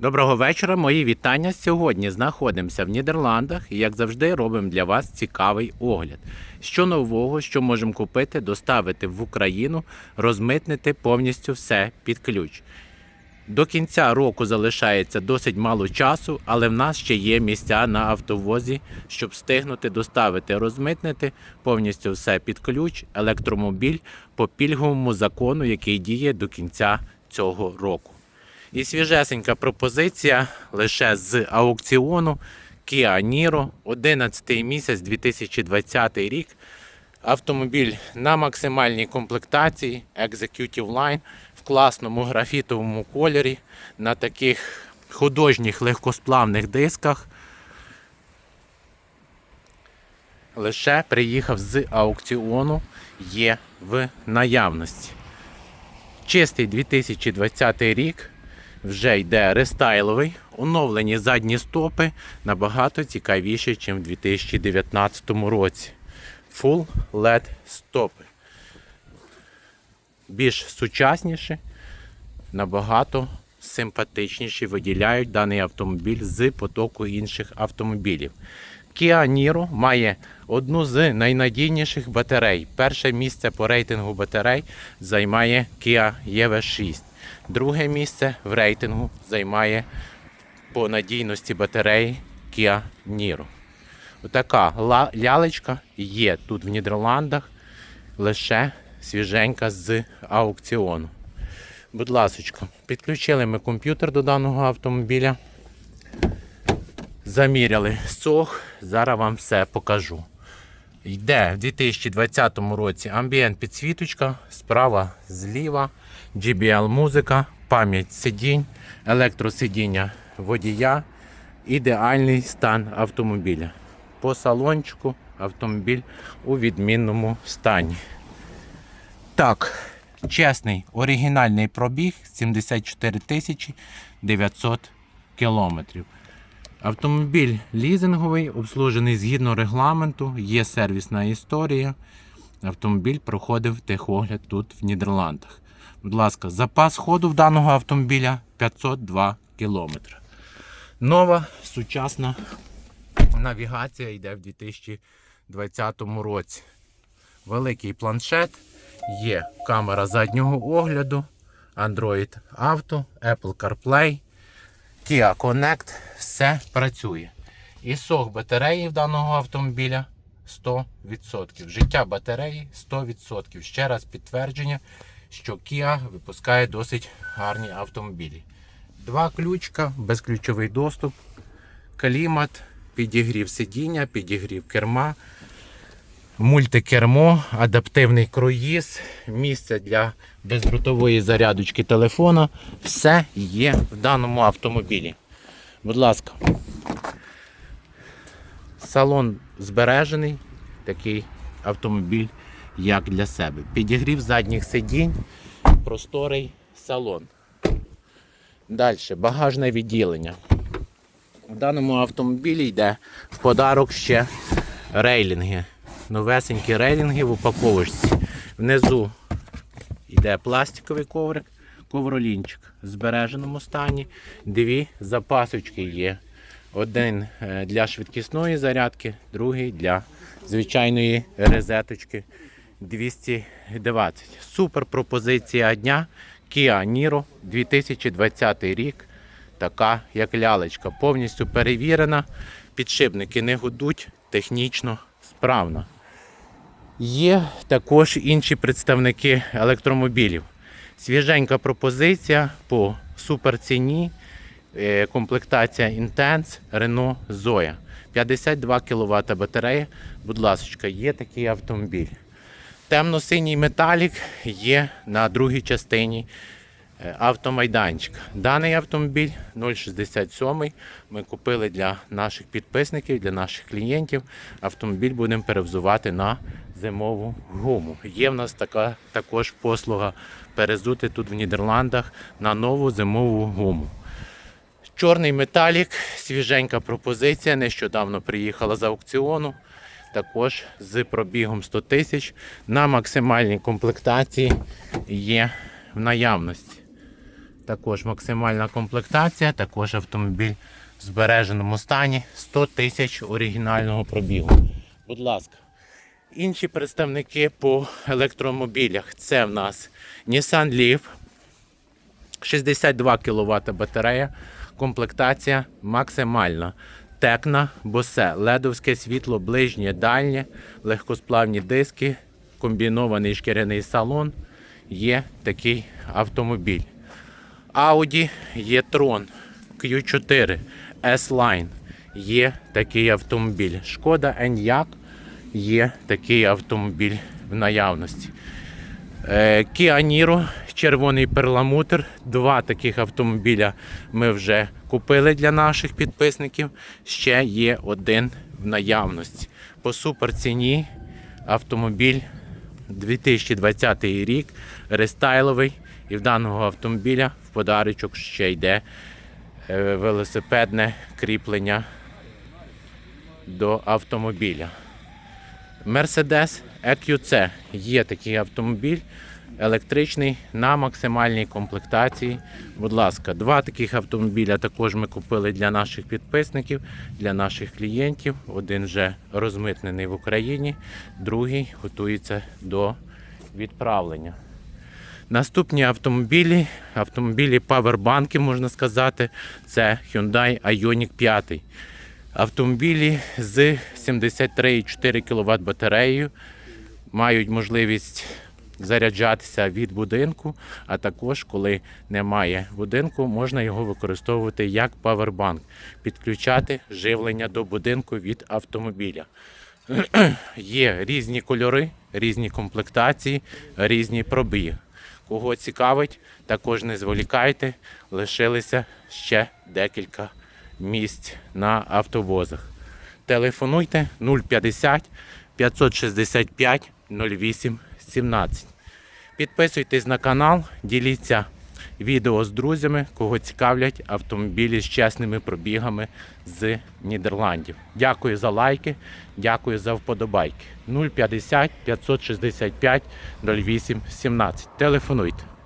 Доброго вечора, мої вітання. Сьогодні знаходимося в Нідерландах і, як завжди, робимо для вас цікавий огляд. Що нового, що можемо купити, доставити в Україну, розмитнити повністю все під ключ. До кінця року залишається досить мало часу, але в нас ще є місця на автовозі, щоб встигнути доставити, розмитнити повністю все під ключ, електромобіль по пільговому закону, який діє до кінця цього року. І свіжесенька пропозиція лише з аукціону Kia Niro, 11 місяць 2020 рік. Автомобіль на максимальній комплектації Executive Line в класному графітовому кольорі на таких художніх легкосплавних дисках. Лише приїхав з аукціону, є в наявності. Чистий 2020 рік вже йде рестайловий, оновлені задні стопи набагато цікавіші, ніж в 2019 році. Full LED стопи. Більш сучасніші, набагато симпатичніші виділяють даний автомобіль з потоку інших автомобілів. Kia Niro має одну з найнадійніших батарей. Перше місце по рейтингу батарей займає Kia EV6. Друге місце в рейтингу займає по надійності батареї Kia Niro. Отака лялечка є тут в Нідерландах, лише свіженька з аукціону. Будь ласочка, підключили ми комп'ютер до даного автомобіля. Заміряли сох, зараз вам все покажу. Йде в 2020 році амбієнт підсвіточка, справа зліва, GBL музика, пам'ять сидінь, електросидіння водія, ідеальний стан автомобіля. По салончику автомобіль у відмінному стані. Так, чесний оригінальний пробіг 74 тисячі 900 кілометрів. Автомобіль лізинговий, обслужений згідно регламенту, є сервісна історія. Автомобіль проходив техогляд тут в Нідерландах. Будь ласка, запас ходу в даного автомобіля 502 км. Нова сучасна навігація йде в 2020 році. Великий планшет, є камера заднього огляду, Android Auto, Apple CarPlay. Kia Connect, все працює. І сох батареї в даного автомобіля 100%. Життя батареї 100%. Ще раз підтвердження, що Kia випускає досить гарні автомобілі. Два ключка, безключовий доступ, клімат, підігрів сидіння, підігрів керма, мультикермо, адаптивний круїз, місце для бездротової зарядочки телефона. Все є в даному автомобілі. Будь ласка. Салон збережений, такий автомобіль, як для себе. Підігрів задніх сидінь, просторий салон. Далі, багажне відділення. В даному автомобілі йде в подарок ще рейлінги. Новесенькі рейлінги в упаковочці. Внизу йде пластиковий коврик, ковролінчик в збереженому стані. Дві запасочки є. Один е, для швидкісної зарядки, другий для звичайної розеточки 220. Супер пропозиція дня Kia Niro 2020 рік. Така як лялечка. Повністю перевірена. Підшипники не гудуть, технічно справна. Є також інші представники електромобілів. Свіженька пропозиція по суперціні. Е, Комплектація Intense Renault Zoe. 52 кВт батарея. Будь ласка, є такий автомобіль. Темно-синій металік є на другій частині е, автомайданчика. Даний автомобіль 067 ми купили для наших підписників, для наших клієнтів. Автомобіль будемо перевзувати на зимову гуму. Є в нас така також послуга перезути тут в Нідерландах на нову зимову гуму. Чорний металік, свіженька пропозиція. Нещодавно приїхала з аукціону. Також з пробігом 100 тисяч на максимальній комплектації є в наявності. Також максимальна комплектація, також автомобіль в збереженому стані 100 тисяч оригінального пробігу. Будь ласка. Інші представники по електромобілях. Це в нас Nissan Leaf, 62 кВт батарея, комплектація максимальна. Текна, босе, ледовське світло, ближнє, дальнє, легкосплавні диски, комбінований шкіряний салон. Є такий автомобіль. Audi e-tron Q4 S-Line. Є такий автомобіль. Шкода Enyaq є такий автомобіль в наявності. Е, Kia Niro, червоний перламутр. Два таких автомобіля ми вже купили для наших підписників. Ще є один в наявності. По суперціні автомобіль 2020 рік, рестайловий. І в даного автомобіля в подарочок ще йде е, велосипедне кріплення до автомобіля. Mercedes EQC є такий автомобіль електричний на максимальній комплектації. Будь ласка, два таких автомобіля також ми купили для наших підписників, для наших клієнтів. Один вже розмитнений в Україні, другий готується до відправлення. Наступні автомобілі, автомобілі павербанки, можна сказати, це Hyundai Ioniq 5. Автомобілі з 73,4 кВт батареєю мають можливість заряджатися від будинку, а також, коли немає будинку, можна його використовувати як павербанк, підключати живлення до будинку від автомобіля. Є різні кольори, різні комплектації, різні пробіги. Кого цікавить, також не зволікайте, лишилися ще декілька місць на автовозах. Телефонуйте 050 565 08 17. Підписуйтесь на канал, діліться відео з друзями, кого цікавлять автомобілі з чесними пробігами з Нідерландів. Дякую за лайки, дякую за вподобайки. 050 565 08 17. Телефонуйте.